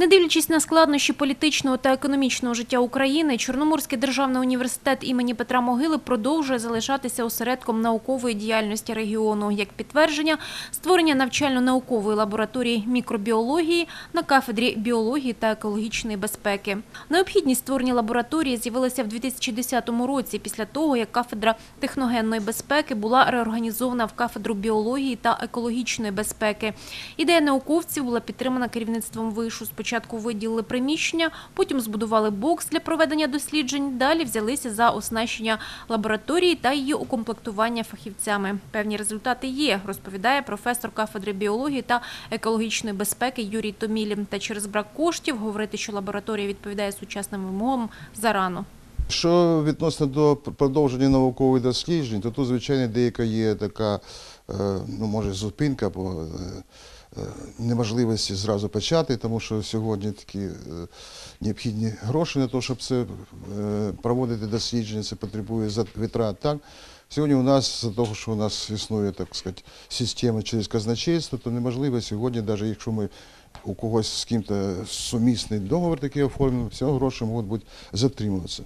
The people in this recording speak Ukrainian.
Не дивлячись на складнощі політичного та економічного життя України, Чорноморський державний університет імені Петра Могили продовжує залишатися осередком наукової діяльності регіону. Як підтвердження, створення навчально-наукової лабораторії мікробіології на кафедрі біології та екологічної безпеки. Необхідність створення лабораторії з'явилася в 2010 році, після того, як кафедра техногенної безпеки була реорганізована в кафедру біології та екологічної безпеки. Ідея науковців була підтримана керівництвом вишу. Спочатку виділили приміщення, потім збудували бокс для проведення досліджень. Далі взялися за оснащення лабораторії та її укомплектування фахівцями. Певні результати є, розповідає професор кафедри біології та екологічної безпеки Юрій Томілін. Та через брак коштів говорити, що лабораторія відповідає сучасним вимогам, зарано. Що відносно до продовження наукових досліджень, то тут, звичайно, деяка є така, ну, може, зупинка по е, е, неможливості зразу почати, тому що сьогодні такі е, необхідні гроші на те, щоб це е, проводити дослідження, це потребує витрат. Так? Сьогодні у нас, за того, що у нас існує, так сказати, система через казначейство, то неможливо сьогодні, навіть якщо ми у когось з ким-то сумісний договор такий оформимо, все гроші можуть бути затримуватися.